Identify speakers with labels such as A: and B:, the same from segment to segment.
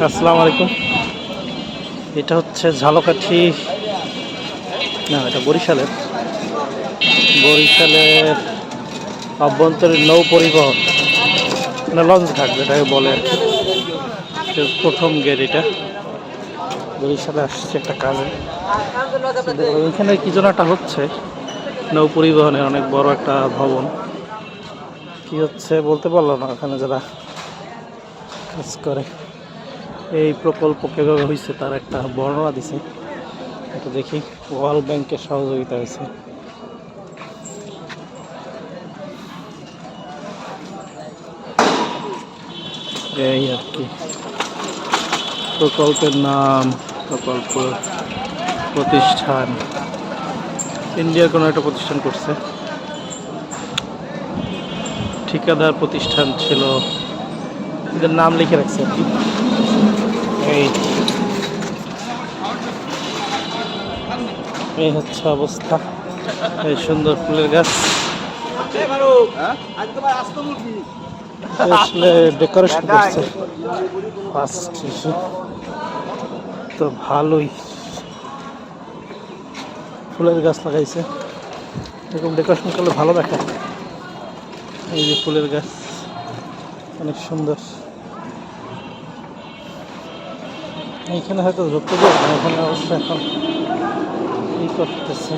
A: আসসালামু আলাইকুম। এটা হচ্ছে ঝালকাঠি, না, এটা বরিশালের। বরিশালের অভ্যন্তরীণ নৌ পরিবহন মানে লঞ্চ ঘাট যেটাকে বলে। প্রথম গেট এটা। বরিশালে আসছে একটা কাজে এখানে কি যেন একটা হচ্ছে, নৌ পরিবহনের অনেক বড় একটা ভবন। কি হচ্ছে বলতে পারল না ওখানে যারা কাজ করে। এই প্রকল্প কীভাবে হয়েছে তার একটা বর্ণনা দিছে। এটা দেখি। ওয়ার্ল্ড ব্যাংকের সহযোগিতা হয়েছে এই আর কি। প্রকল্পের নাম, প্রকল্প, প্রতিষ্ঠান। ইন্ডিয়ার কোনো একটা প্রতিষ্ঠান করছে। ঠিকাদার প্রতিষ্ঠান ছিল। এদের নাম লিখে রাখছে আর কি। এই এই হচ্ছে অবস্থা। এই সুন্দর ফুলের গাছ। আসলে ডেকোরেশন করছে। ফার্স্ট তো ভালোই। ফুলের গাছ লাগাইছে। এরকম ডেকোরেশন করলে ভালো দেখায়। এই যে ফুলের গাছ। অনেক সুন্দর। এইখানে হয়তো ঢুকতে দেবে না ওখানে অবশ্য এখন ই করতেছে।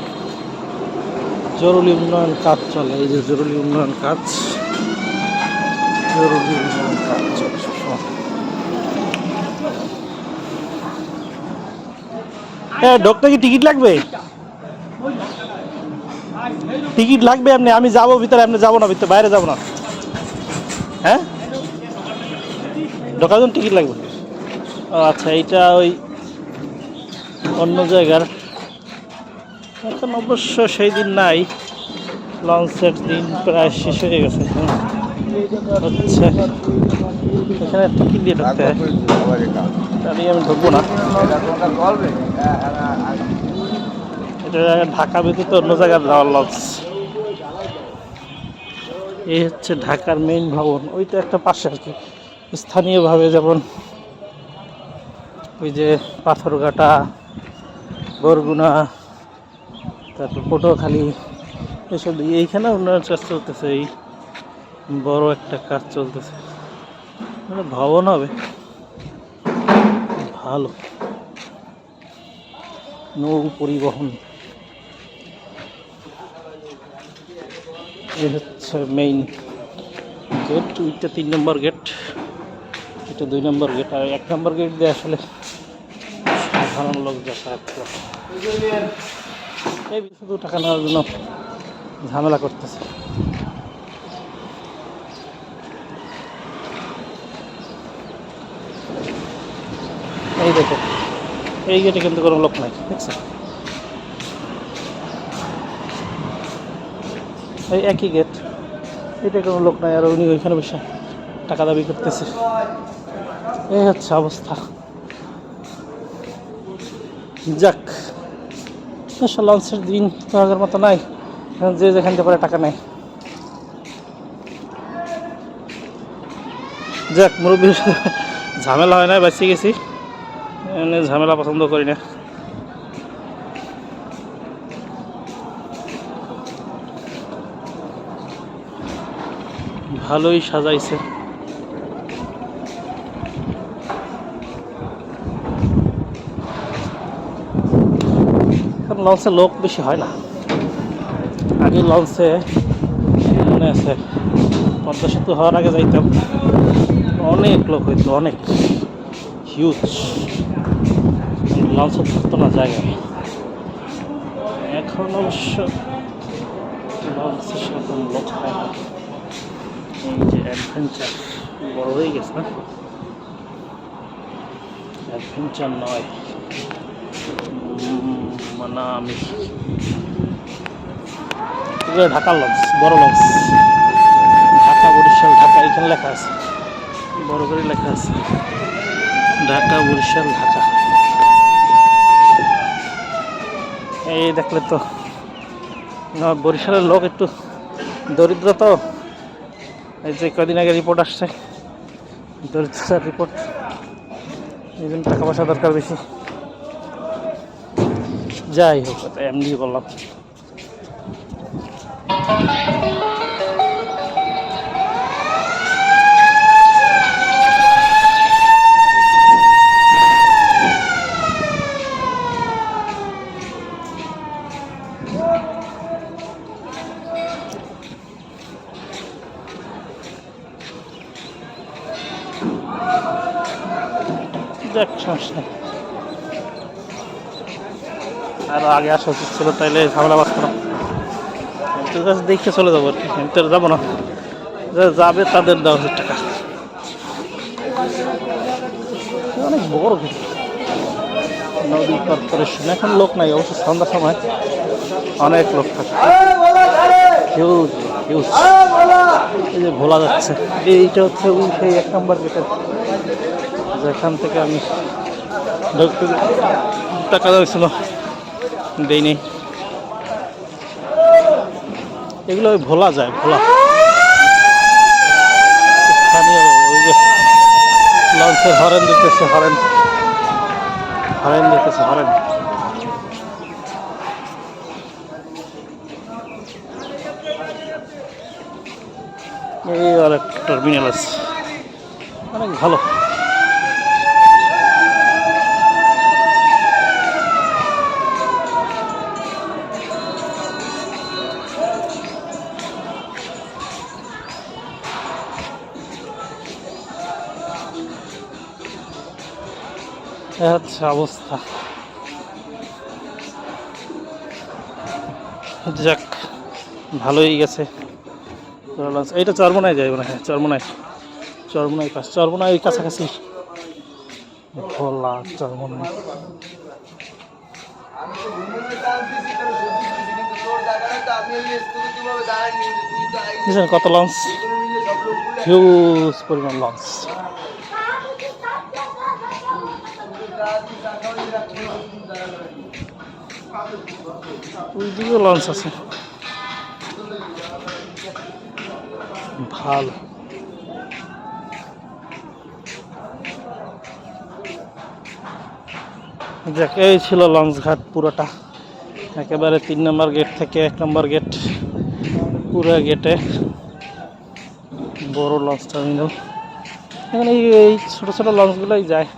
A: জরুরি উন্নয়ন কাজ চলে, এই যে জরুরি উন্নয়ন কাজ, জরুরি উন্নয়ন কাজ চলে হ্যাঁ ডক্টর কি টিকিট লাগবে? টিকিট লাগবে আপনি আমি যাব ভিতরে আপনি যাব না ভিতরে, বাইরে যাব না। হ্যাঁ? জন্য টিকিট লাগবে। আচ্ছা এইটা ওই অন্য জায়গার। এখন অবশ্য সেই দিন নাই। লঞ্চের দিন প্রায় শেষ হয়ে গেছে। হচ্ছে। এখানে টিকিট দিয়ে ঢুকতে হয়। আমি ঢুকবো না। এটা ঢাকা ব্যতীত অন্য জায়গার যাওয়ার লঞ্চ। এই হচ্ছে ঢাকার মেইন ভবন। ওইটা একটা পাশে আর কি। স্থানীয়ভাবে যেমন ওই যে পাথরঘাটা, বরগুনা, তারপর পটুয়াখালী, এসব এইখানে উন্নয়ন কাজ চলতেছে, এই বড় একটা কাজ চলতেছে। মানে ভবন হবে। ভালো। নৌ পরিবহন। এই হচ্ছে মেইন গেট ওইটা তিন নম্বর গেট এটা দুই নম্বর গেট আর এক নম্বর গেট দিয়ে আসলে সাধারণ লোক যাতায়াত এই শুধু টাকা নেওয়ার জন্য ঝামেলা করতেছে। এই দেখো, এই গেটে কিন্তু কোনো লোক নাই, দেখছ? এই একই গেট এটা কোনো লোক নাই, আর উনি ওইখানে বসে টাকা দাবি করতেছে। এই হচ্ছে অবস্থা। যাক লঞ্চের দিন তো আগের মতো নাই। যে যেখান থেকে পারে টাকা নেয়। যাক মুরব্বীর ঝামেলা হয় না বাঁচিয়ে গেছি। এমনি ঝামেলা পছন্দ করি না। ভালোই সাজাইছে। এখন লঞ্চে লোক বেশি হয় না। আগে লঞ্চে মনে আছে পদ্মা সেতু হওয়ার আগে যাইতাম। অনেক লোক হইতো, অনেক। হিউজ লঞ্চে থাকতো না জায়গায়। এখন অবশ্য লঞ্চে সেরকম লোক হয় না। এই যে অ্যাডভেঞ্চার বড় হয়ে গেছে না? অ্যাডভেঞ্চার নয়। মানামি ঢাকার লঞ্চ, বড় লঞ্চ। ঢাকা, বরিশাল, ঢাকা, এখানে লেখা আছে। বড় করে লেখা আছে। ঢাকা, বরিশাল, ঢাকা। এই দেখলে তো বরিশালের লোক একটু দরিদ্র তো। এই যে কদিন আগে রিপোর্ট আসছে। দরিদ্রতার রিপোর্ট এই জন্য টাকা পয়সা দরকার বেশি। যাই হোক। এমনি বললাম যাক সমস্যা নেই আরও আগে আসা উচিত ছিল, তাইলে ঝামেলা বাঁচতাম আমি তোর দেখে চলে যাব আর কি, আমি তো যাব না। যাবে তাদের দেওয়া হাজার টাকা। অনেক বড় কিন্তু নদী কর্পোরেশন, এখন লোক নাই, অবশ্য সন্ধ্যার সময় অনেক লোক থাকে। এই যে ভোলা যাচ্ছে। এইটা হচ্ছে ওই সেই এক নম্বর গেটের যেখান থেকে আমি ঢুকতে টাকা দেওয়া দেই নেই এগুলো ভোলা যায়, ভোলা। স্থানীয় লঞ্চের হরেন দিতেছে, হরেন। হরেন দিতেছে, হরেন। এই আর একটা টার্মিনাল আছে। অনেক ভালো। হচ্ছে অবস্থা। যাক, ভালোই গেছে। এইটা চরমনায় যাই মনে হয়, চরমনায়। চরমনায় পাশ চরমনায় কাছাকাছি। ভোলা চরমনায়। কত লঞ্চ হিউজ পরিমাণ লঞ্চ লঞ্চ আছে। ভালো। যাক এই ছিল লঞ্চ ঘাট পুরোটা। একেবারে তিন নম্বর গেট থেকে এক নম্বর গেট পুরো গেটে বড় লঞ্চ টার্মিনাল এখানে এই এই ছোটো ছোটো লঞ্চগুলোই যায়।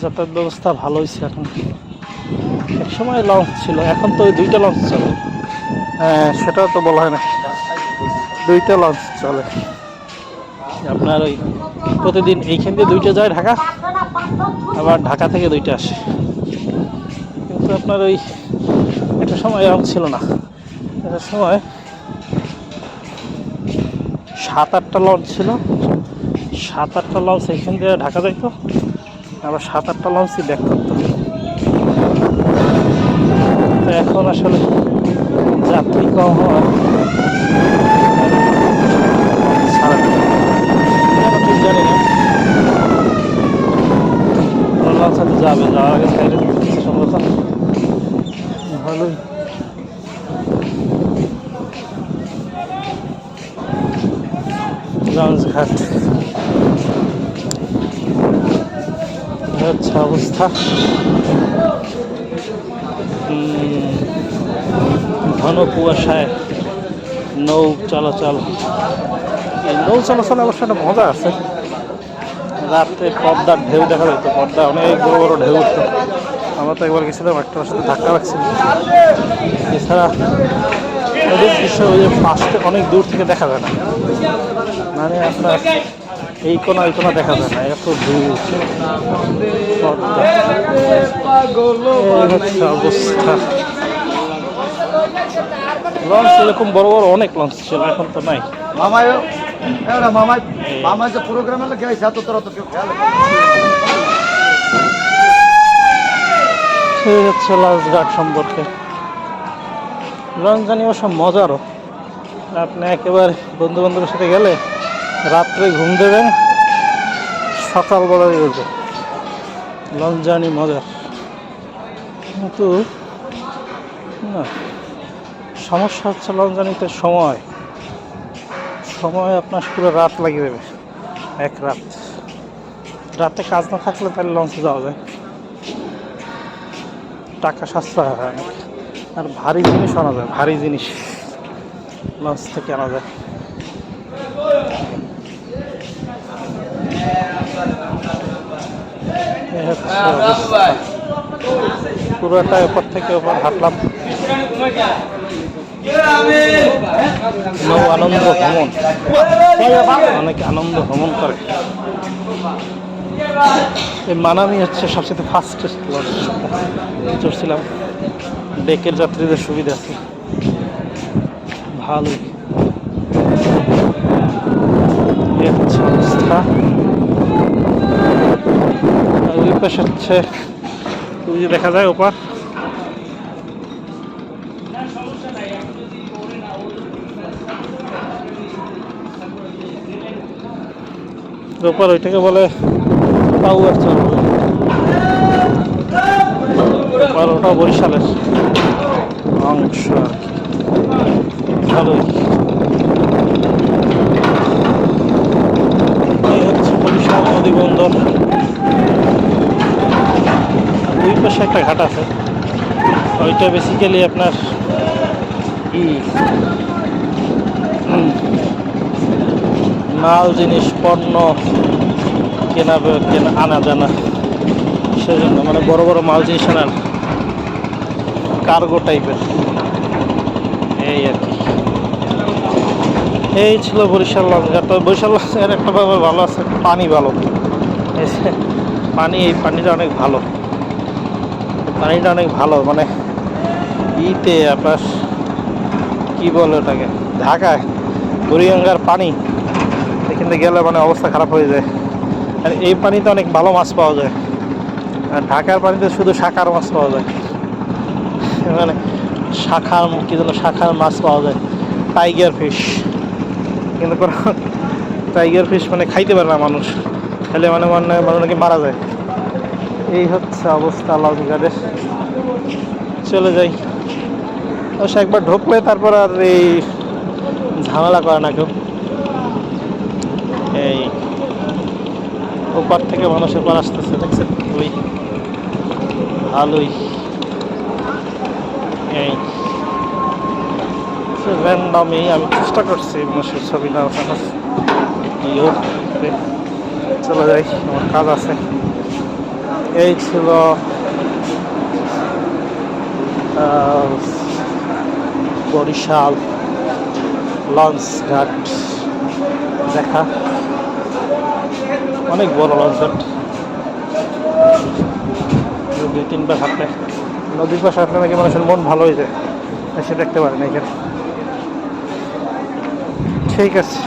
A: যাতায়াত ব্যবস্থা ভালো হয়েছে এখন। এক সময় লঞ্চ ছিল এখন তো ওই দুইটা লঞ্চ চলে। হ্যাঁ সেটাও তো বলা হয় না। দুইটা লঞ্চ চলে। আপনার ওই প্রতিদিন এইখান দিয়ে দুইটা যায় ঢাকা আবার ঢাকা থেকে দুইটা আসে। কিন্তু আপনার ওই একটা সময় এরকম ছিল না। একটা সময় সাত আটটা লঞ্চ ছিল। সাত আটটা লঞ্চ এইখান দিয়ে ঢাকা যাইতো আবার সাত আটটা লঞ্চই ব্যাক করতো। তো এখন আসলে যাত্রী কম হওয়ার সারা কেন ঠিক জানি না হয়তো যাবে যাওয়ার আগে সাইডে সম্ভবত ভালোই। লঞ্চ ঘাট হচ্ছে অবস্থা? ঘন কুয়াশায় নৌ চলাচল। এই নৌ চলাচল অবশ্য একটা মজা আছে। রাত্রে পদ্মার ঢেউ দেখা যেত পদ্মা অনেক বড় বড় ঢেউ উঠতো। আমরা তো একবার গেছিলাম একটার সাথে ধাক্কা লাগছিল। এছাড়া নদীর দৃশ্য ওই যে ফার্স্টে অনেক দূর থেকে দেখা যায় না। মানে আপনার এই কোনা ওই কোনা দেখা যায় না এত দূর পদ্মা। এই হচ্ছে অবস্থা। লঞ্চ এরকম বড় বড় অনেক লঞ্চ ছিল এখন তো নাই।
B: মামায় মামায় মামায় যে প্রোগ্রামে লাগে আইসা তো তোরা তো কেউ খেয়াল
A: সেই হচ্ছে লঞ্চ ঘাট সম্পর্কে। লঞ্চ জানি অবশ্য মজারও। আপনি একেবারে বন্ধু বান্ধবের সাথে গেলে রাত্রে ঘুম দেবেন সকালবেলায় উঠবে লঞ্চ জার্নি মজার। কিন্তু না। সমস্যা হচ্ছে লঞ্চ সময়। সময় আপনার পুরো রাত লাগিয়ে দেবে এক রাত। রাতে কাজ না থাকলে তাহলে লঞ্চে যাওয়া যায়। টাকা সাশ্রয় হয় অনেক। আর ভারী জিনিস আনা যায়, ভারী জিনিস। লঞ্চ থেকে আনা যায়। পুরোটা এপার থেকে ওপর হাঁটলাম। নৌ আনন্দ ভ্রমণ। অনেক আনন্দ ভ্রমণ করে। এই মানামি হচ্ছে সবচেয়ে ফাস্টেস্ট লঞ্চ চড়ছিলাম ডেকের যাত্রীদের সুবিধা আছে। এই হচ্ছে হচ্ছে দেখা যায় ওপার। ওপার ওইটাকে বলে পাউয়ার চর। ওপার ওটা বরিশালের অংশ আর কি। ভালোই। বরিশাল নদী বন্দর ওই পাশে একটা ঘাট আছে। ওইটা বেসিক্যালি আপনার ই। উম, মাল, জিনিস, পণ্য কেনা কেনা, আনা জানা। সেজন্য মানে বড় বড় মাল জিনিস আনার কার্গো টাইপের এই আর কি। এই ছিল বরিশাল লঞ্চঘাট। তবে বরিশাল লঞ্চের একটা ব্যাপার ভালো আছে, পানি ভালো। পানি, এই পানিটা অনেক ভালো। পানিটা অনেক ভালো মানে ইতে আপনার কি বলে ওটাকে? ঢাকায়, বুড়িগঙ্গার পানি। এখানে গেলে মানে অবস্থা খারাপ হয়ে যায়। আর এই পানিতে অনেক ভালো মাছ পাওয়া যায়। আর ঢাকার পানিতে শুধু শাখার মাছ পাওয়া যায়। মানে শাখার কি যেন শাখার মাছ পাওয়া যায়। Tiger fish. কিন্তু কোনো টাইগার ফিশ মানে খাইতে পারে না মানুষ। খেলে মানে মানে মানুষ নাকি মারা যায়। এই হচ্ছে অবস্থা ঘাটের চলে যাই। অবশ্য একবার ঢুকলে তারপর আর এই ঝামেলা করে না কেউ এই ওপার থেকে মানুষের এপার আসতেছে, দেখছেন? ওই ভালোই। এই আমি চেষ্টা করছি মানুষের ছবি না ওঠানোর। চলে যাই, আমার কাজ আছে। এই ছিল বরিশাল লঞ্চ ঘাট দেখা। অনেক বড় লঞ্চ ঘাট দুই, তিনবার হাঁটলে। নদীর পাশে হাঁটলে নাকি মানুষের মন ভালো হয়ে যায়। সে দেখতে পারেন এখানে। ঠিক আছে।